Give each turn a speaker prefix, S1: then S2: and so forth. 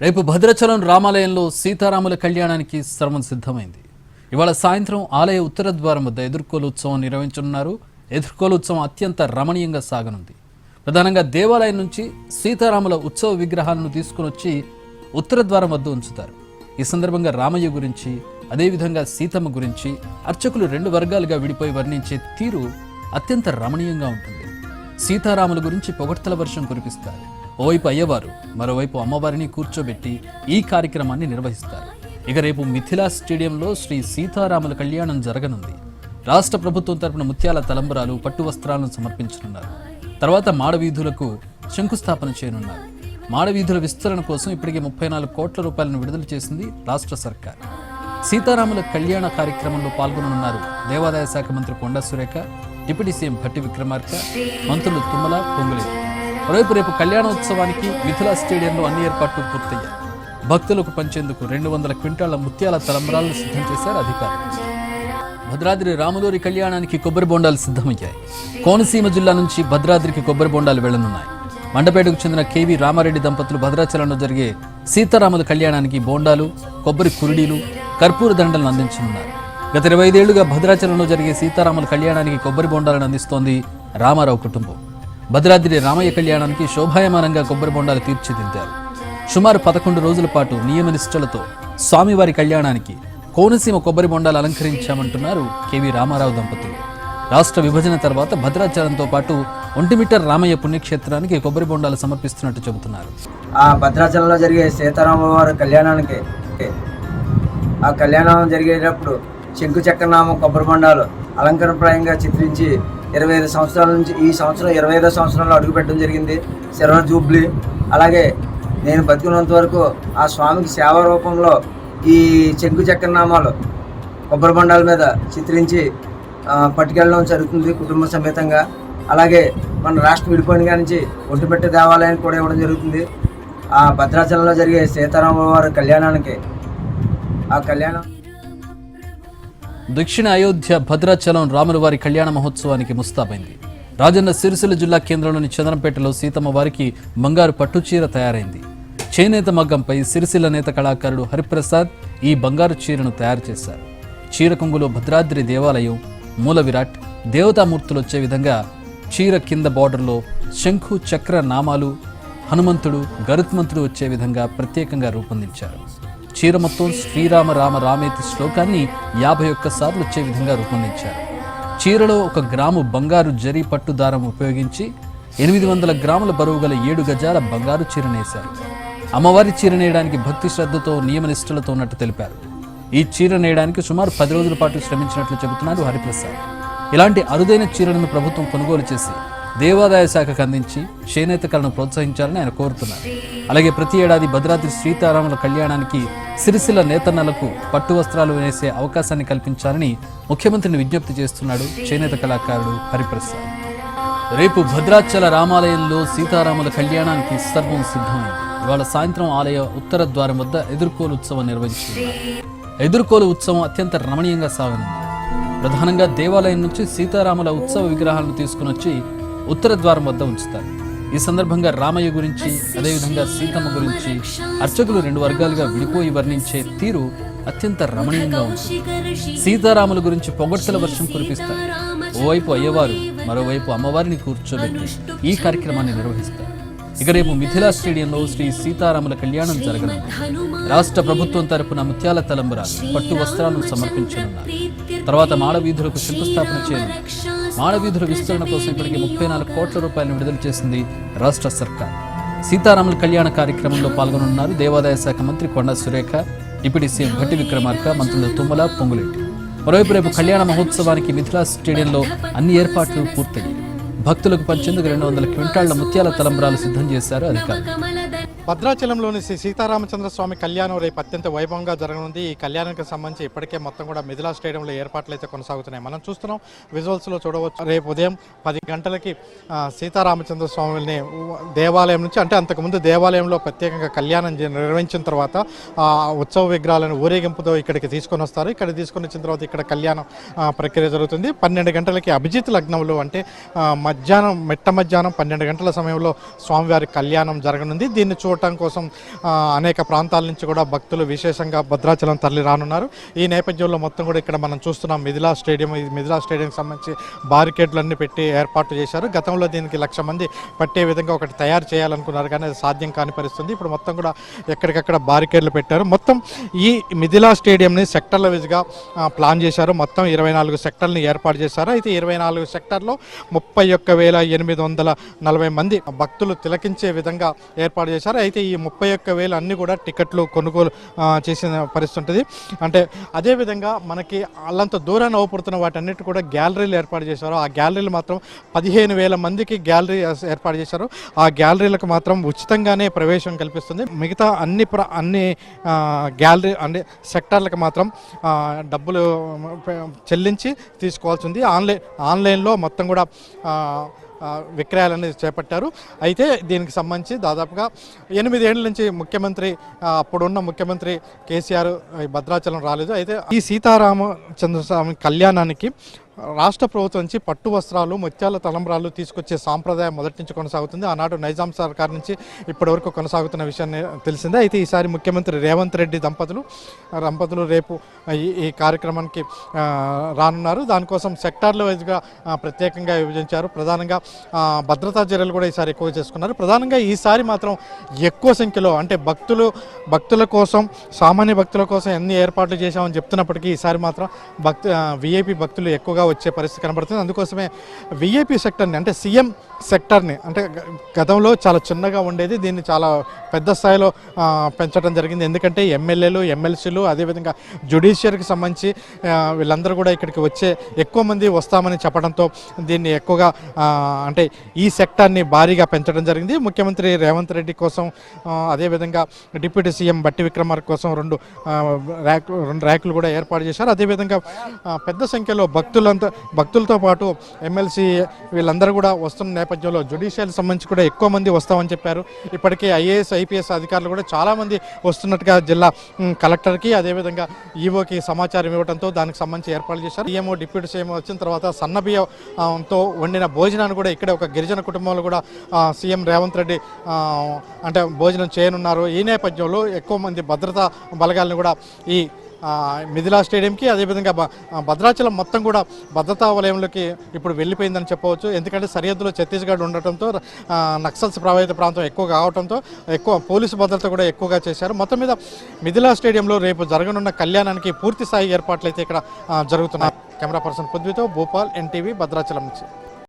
S1: రేపు భద్రాచలం రామాలయంలో సీతారాముల కళ్యాణానికి సర్వం సిద్ధమైంది. ఇవాళ సాయంత్రం ఆలయ ఉత్తర ద్వారం వద్ద ఎదుర్కోలు ఉత్సవం నిర్వహించనున్నారు. ఎదుర్కోలు ఉత్సవం అత్యంత రమణీయంగా సాగనుంది. ప్రధానంగా దేవాలయం నుంచి సీతారాముల ఉత్సవ విగ్రహాలను తీసుకుని వచ్చి ఉత్తర ద్వారం వద్ద ఉంచుతారు. ఈ సందర్భంగా రామయ్య గురించి అదేవిధంగా సీతమ్మ గురించి అర్చకులు రెండు వర్గాలుగా విడిపోయి వర్ణించే తీరు అత్యంత రమణీయంగా ఉంటుంది. సీతారాముల గురించి పొగడ్తల వర్షం కురిపిస్తారు. ఓవైపు అయ్యవారు మరోవైపు అమ్మవారిని కూర్చోబెట్టి ఈ కార్యక్రమాన్ని నిర్వహిస్తారు. ఇక రేపు మిథిలా స్టేడియంలో శ్రీ సీతారాముల కళ్యాణం జరగనుంది. రాష్ట్ర ప్రభుత్వం తరపున ముత్యాల తలంబరాలు పట్టు వస్త్రాలను సమర్పించనున్నారు. తర్వాత మాడవీధులకు శంకుస్థాపన చేయనున్నారు. మాడవీధుల విస్తరణ కోసం ఇప్పటికే ముప్పై నాలుగు కోట్ల రూపాయలను విడుదల చేసింది రాష్ట్ర సర్కార్. సీతారాముల కళ్యాణ కార్యక్రమంలో పాల్గొననున్నారు దేవాదాయ శాఖ మంత్రి కొండా సురేఖ డిప్యూటీ సీఎం భట్టి విక్రమార్క మంత్రులు తుమ్మల పొంగులేరు మరోవైపు రేపు కళ్యాణోత్సవానికి మిథులా స్టేడియంలో అన్ని ఏర్పాట్లు పూర్తయ్యాయి. భక్తులకు పంచేందుకు రెండు వందల క్వింటాళ్ళ ముత్యాల తలంబరాలను సిద్ధం చేశారు అధికారులు. భద్రాద్రి రాములూరి కళ్యాణానికి కొబ్బరి బొండాలు సిద్ధమయ్యాయి. కోనసీమ జిల్లా నుంచి భద్రాద్రికి కొబ్బరి బొండాలు వెళ్ళనున్నాయి. మండపేటకు చెందిన కేవీ రామారెడ్డి దంపతులు భద్రాచలంలో జరిగే సీతారాముల కళ్యాణానికి బోండాలు కొబ్బరి కురుడీలు కర్పూర దండలను అందించనున్నారు. గత ఇరవై ఐదేళ్ళుగా భద్రాచలంలో జరిగే సీతారాముల కళ్యాణానికి కొబ్బరి బొండాలను అందిస్తోంది రామారావు కుటుంబం. భద్రాద్రి రామయ్య కళ్యాణానికి శోభాయమానంగా కొబ్బరి బొండాలు తీర్చిదిద్దారు. సుమారు పదకొండు రోజుల పాటు నియమ నిష్ఠలతో స్వామివారి కళ్యాణానికి కోనసీమ కొబ్బరి బొండాలు అలంకరించామంటున్నారు కెవి రామారావు దంపతులు. రాష్ట్ర విభజన తర్వాత భద్రాచలంతో పాటు ఒంటిమిట్ట రామయ్య పుణ్యక్షేత్రానికి కొబ్బరి బొండాలు సమర్పిస్తున్నట్టు చెబుతున్నారు.
S2: ఆ భద్రాచలంలో జరిగే సీతారామవారి కళ్యాణానికి ఆ కళ్యాణం జరిగేటప్పుడు శంకు చక్రనామ కొబ్బరి బొండాలు అలంకరణప్రాయంగా చిత్రించి ఇరవై ఐదు సంవత్సరాల నుంచి ఈ సంవత్సరం ఇరవై ఐదో సంవత్సరంలో అడుగుపెట్టడం జరిగింది. Silver jubilee. అలాగే నేను బతికినంత వరకు ఆ స్వామికి సేవా రూపంలో ఈ శంకు చక్రనామాలు కొబ్బరి బొండాల మీద చిత్రించి పట్టుకెళ్ళడం జరుగుతుంది కుటుంబ సమేతంగా. అలాగే మన రాష్ట్రం విడిపోయిన నుంచి ఒంటిపెట్ట దేవాలయానికి కూడా ఇవ్వడం జరుగుతుంది. ఆ భద్రాచలంలో జరిగే సీతారామ వారి కళ్యాణానికి ఆ కళ్యాణం
S1: దక్షిణ అయోధ్య భద్రాచలం రాములవారి కళ్యాణ మహోత్సవానికి ముస్తాబైంది. రాజన్న సిరిసిల్ల జిల్లా కేంద్రంలోని చంద్రంపేటలో సీతమ్మ వారికి బంగారు పట్టుచీర తయారైంది. చేనేత మగ్గంపై సిరిసిల్ల నేత కళాకారుడు హరిప్రసాద్ ఈ బంగారు చీరను తయారు చేశారు. చీర కొంగులో భద్రాద్రి దేవాలయం మూల విరాట్ దేవతామూర్తులు వచ్చే విధంగా చీర కింద బార్డర్లో శంఖు చక్ర నామాలు హనుమంతుడు గరుత్మంతుడు వచ్చే విధంగా ప్రత్యేకంగా రూపొందించారు. చీర మొత్తం శ్రీరామ రామ రామేతి శ్లోకాన్ని యాభై ఒక్క సార్లు వచ్చే విధంగా రూపొందించారు. చీరలో ఒక గ్రాము బంగారు జరీ పట్టు దారం ఉపయోగించి ఎనిమిది వందల గ్రాముల బరువు గల ఏడు గజాల బంగారు చీర నేశారు. అమ్మవారి చీర నేయడానికి భక్తి శ్రద్ధతో నియమనిష్టలతో ఉన్నట్టు తెలిపారు. ఈ చీర నేయడానికి సుమారు పది రోజుల పాటు శ్రమించినట్లు చెబుతున్నారు హరిప్రసాద్. ఇలాంటి అరుదైన చీరలను ప్రభుత్వం కొనుగోలు చేసి దేవాదాయ శాఖకు అందించి చేనేత కళను ప్రోత్సహించాలని ఆయన కోరుతున్నారు. అలాగే ప్రతి ఏడాది భద్రాద్రి సీతారాముల కళ్యాణానికి సిరిసిల్ల నేతన్నలకు పట్టు వస్త్రాలు వేసే అవకాశాన్ని కల్పించాలని ముఖ్యమంత్రిని విజ్ఞప్తి చేస్తున్నాడు చేనేత కళాకారుడు హరిప్రసాద్. రేపు భద్రాచల రామాలయంలో సీతారాముల కళ్యాణానికి సర్వం సిద్ధమైంది. ఇవాళ సాయంత్రం ఆలయ ఉత్తర ద్వారం వద్ద ఎదుర్కోలు ఉత్సవం నిర్వహిస్తున్నారు ఎదుర్కోలు ఉత్సవం అత్యంత రమణీయంగా సాగనుంది. ప్రధానంగా దేవాలయం నుంచి సీతారాముల ఉత్సవ విగ్రహాలను తీసుకుని వచ్చి ఉత్తర ద్వారం వద్ద ఉంచుతారు. ఈ సందర్భంగా రామయ్య గురించి అదేవిధంగా సీతమ్మ గురించి అర్చకులు రెండు వర్గాలుగా విడిపోయి వర్ణించే తీరు అత్యంత రమణీయంగా ఉంటుంది సీతారాముల గురించి పొగడ్తల వర్షం కురిపిస్తారు. ఓవైపు అయ్యవారు మరోవైపు అమ్మవారిని కూర్చోబెట్టి ఈ కార్యక్రమాన్ని నిర్వహిస్తారు. ఇక రేపు మిథిలా స్టేడియంలో శ్రీ సీతారాముల కళ్యాణం జరగనుంది. రాష్ట్ర ప్రభుత్వం తరపున ముత్యాల తలంబరాలు పట్టు వస్త్రాలను సమర్పించనున్నారు. తర్వాత మాడవీధులకు శంకుస్థాపన చేయనున్నారు. మాడవీధుల విస్తరణ కోసం ఇప్పటికే ముప్పై నాలుగు కోట్ల రూపాయలను విడుదల చేసింది రాష్ట్ర సర్కార్. సీతారాముల కళ్యాణ కార్యక్రమంలో పాల్గొనున్నారు దేవాదాయ శాఖ మంత్రి కొండ సురేఖ డిప్యూటీ సీఎం భట్టి విక్రమార్క మంత్రులు తుమ్మల పొంగులేటి. మరోవైపు రేపు కళ్యాణ మహోత్సవానికి మిథిలా స్టేడియంలో అన్ని ఏర్పాట్లు పూర్తయ్యాయి. భక్తులకు పంచేందుకు రెండు వందల క్వింటాళ్ళ ముత్యాల తలంబరాలు సిద్ధం చేశారు అధికారులు.
S3: భద్రాచలంలోని శ్రీ సీతారామచంద్ర స్వామి కళ్యాణం రేపు అత్యంత వైభవంగా జరగనుంది. ఈ కళ్యాణానికి సంబంధించి ఇప్పటికే మొత్తం కూడా మిథిలా స్టేడియంలో ఏర్పాట్లు అయితే కొనసాగుతున్నాయి. మనం చూస్తున్నాం విజువల్స్లో చూడవచ్చు. రేపు ఉదయం పది గంటలకి సీతారామచంద్ర స్వామిని దేవాలయం నుంచి అంటే అంతకుముందు దేవాలయంలో ప్రత్యేకంగా కళ్యాణం నిర్వహించిన తర్వాత ఉత్సవ విగ్రహాలను ఊరేగింపుతో ఇక్కడికి తీసుకొని వస్తారు. ఇక్కడ తీసుకొని వచ్చిన తర్వాత ఇక్కడ కళ్యాణం ప్రక్రియ జరుగుతుంది. పన్నెండు గంటలకి అభిజిత్ లగ్నంలో అంటే మధ్యాహ్నం మెట్ట మధ్యాహ్నం పన్నెండు గంటల సమయంలో స్వామివారి కళ్యాణం జరగనుంది. దీన్ని చూడ చూడటం కోసం అనేక ప్రాంతాల నుంచి కూడా భక్తులు విశేషంగా భద్రాచలం తరలి రానున్నారు. ఈ నేపథ్యంలో మొత్తం కూడా ఇక్కడ మనం చూస్తున్నాం మిథిలా స్టేడియం ఈ మిథిలా స్టేడియంకి సంబంధించి బారికేడ్లన్నీ పెట్టి ఏర్పాటు చేశారు. గతంలో దీనికి లక్ష మంది పట్టే విధంగా ఒకటి తయారు చేయాలనుకున్నారు కానీ అది సాధ్యం కాని పరిస్థితుంది. ఇప్పుడు మొత్తం కూడా ఎక్కడికక్కడ బారికేడ్లు పెట్టారు. మొత్తం ఈ మిథిలా స్టేడియంని సెక్టర్ల విధిగా ప్లాన్ చేశారు. మొత్తం ఇరవై నాలుగు సెక్టర్ని ఏర్పాటు చేశారు. అయితే ఇరవై నాలుగు సెక్టర్లో ముప్పై ఒక్క వేల ఎనిమిది వందల నలభై మంది భక్తులు తిలకించే విధంగా ఏర్పాటు చేశారు. అయితే ఈ ముప్పై ఒక్క వేలు అన్ని కూడా టికెట్లు కొనుగోలు చేసిన పరిస్థితి ఉంటుంది. అంటే అదేవిధంగా మనకి అల్లంత దూరాన్ని అవపడుతున్న వాటన్నిటి కూడా గ్యాలరీలు ఏర్పాటు చేశారు. ఆ గ్యాలరీలు మాత్రం పదిహేను వేల మందికి గ్యాలరీ ఏర్పాటు చేశారు. ఆ గ్యాలరీలకు మాత్రం ఉచితంగానే ప్రవేశం కల్పిస్తుంది. మిగతా అన్ని ప్ర అన్ని గ్యాలరీ అంటే సెక్టార్లకు మాత్రం డబ్బులు చెల్లించి తీసుకోవాల్సి ఉంది. ఆన్లైన్ ఆన్లైన్లో మొత్తం కూడా ఆ, చేపట్టారు. అయితే దీనికి సంబంధించి దాదాపుగా ఎనిమిదేళ్ళ నుంచి ముఖ్యమంత్రి అప్పుడున్న ముఖ్యమంత్రి కేసీఆర్ భద్రాచలం రాలేదు. అయితే ఈ సీతారామచంద్రస్వామి కళ్యాణానికి రాష్ట్ర ప్రభుత్వం నుంచి పట్టు వస్త్రాలు ముత్యాల తలంబ్రాలు తీసుకొచ్చే సాంప్రదాయం మొదటి నుంచి కొనసాగుతుంది. ఆనాడు నైజాం సర్కార్ నుంచి ఇప్పటి వరకు కొనసాగుతున్న విషయాన్ని తెలిసిందే. అయితే ఈసారి ముఖ్యమంత్రి రేవంత్ రెడ్డి దంపతులు దంపతులు రేపు ఈ ఈ కార్యక్రమానికి రానున్నారు. దానికోసం సెక్టార్ల వైజ్గా ప్రత్యేకంగా విభజించారు. ప్రధానంగా భద్రతా చర్యలు కూడా ఈసారి ఎక్కువ చేసుకున్నారు. ప్రధానంగా ఈసారి మాత్రం ఎక్కువ సంఖ్యలో అంటే భక్తులు భక్తుల కోసం సామాన్య భక్తుల కోసం ఎన్ని ఏర్పాట్లు చేశామని చెప్తున్నప్పటికీ ఈసారి మాత్రం భక్తు విఐపి భక్తులు ఎక్కువగా వచ్చే పరిస్థితి కనబడుతుంది. అందుకోసమే విఐపి సెక్టర్ని అంటే సీఎం సెక్టర్ని అంటే గతంలో చాలా చిన్నగా ఉండేది. దీన్ని చాలా పెద్ద స్థాయిలో పెంచడం జరిగింది. ఎందుకంటే ఎమ్మెల్యేలు ఎమ్మెల్సీలు అదేవిధంగా జ్యుడిషియరీకి సంబంధించి వీళ్ళందరూ కూడా ఇక్కడికి వచ్చే ఎక్కువ మంది వస్తామని చెప్పడంతో దీన్ని ఎక్కువగా అంటే ఈ సెక్టార్ని భారీగా పెంచడం జరిగింది. ముఖ్యమంత్రి రేవంత్ రెడ్డి కోసం అదేవిధంగా డిప్యూటీ సీఎం బట్టి విక్రమార్క కోసం రెండు ర్యాక్ రెండు ర్యాకులు కూడా ఏర్పాటు చేశారు. అదేవిధంగా పెద్ద సంఖ్యలో భక్తులంతా భక్తులతో పాటు ఎమ్మెల్సీ వీళ్ళందరూ కూడా వస్తున్న నేపథ్యంలో జుడిషియల్ సంబంధించి కూడా ఎక్కువ మంది వస్తామని చెప్పారు. ఇప్పటికే ఐఏఎస్ ఐపీఎస్ అధికారులు కూడా చాలామంది వస్తున్నట్టుగా జిల్లా కలెక్టర్కి అదేవిధంగా ఈవోకి సమాచారం ఇవ్వడంతో దానికి సంబంధించి ఏర్పాటు చేశారు. సీఎంఓ డిప్యూటీ సీఎం వచ్చిన తర్వాత సన్నబియ్యంతో తో వండిన భోజనాన్ని కూడా ఇక్కడ ఒక గిరిజన కుటుంబంలో కూడా సీఎం రేవంత్ రెడ్డి అంటే భోజనం చేయనున్నారు. ఈ నేపథ్యంలో ఎక్కువ మంది భద్రతా బలగాలను కూడా ఈ మిథిలా స్టేడియంకి అదేవిధంగా భద్రాచలం మొత్తం కూడా భద్రతా వలయంలోకి ఇప్పుడు వెళ్ళిపోయిందని చెప్పవచ్చు. ఎందుకంటే సరిహద్దులో ఛత్తీస్గఢ్ ఉండటంతో నక్సల్స్ ప్రభావిత ప్రాంతం ఎక్కువ కావడంతో ఎక్కువ పోలీసు భద్రత కూడా ఎక్కువగా చేశారు. మొత్తం మీద మిథిలా స్టేడియంలో రేపు జరగనున్న కళ్యాణానికి పూర్తి స్థాయి ఏర్పాట్లు అయితే ఇక్కడ జరుగుతున్నాయి. కెమెరా పర్సన్ పృథ్వీతో భూపాల్ ఎన్టీవీ భద్రాచలం నుంచి.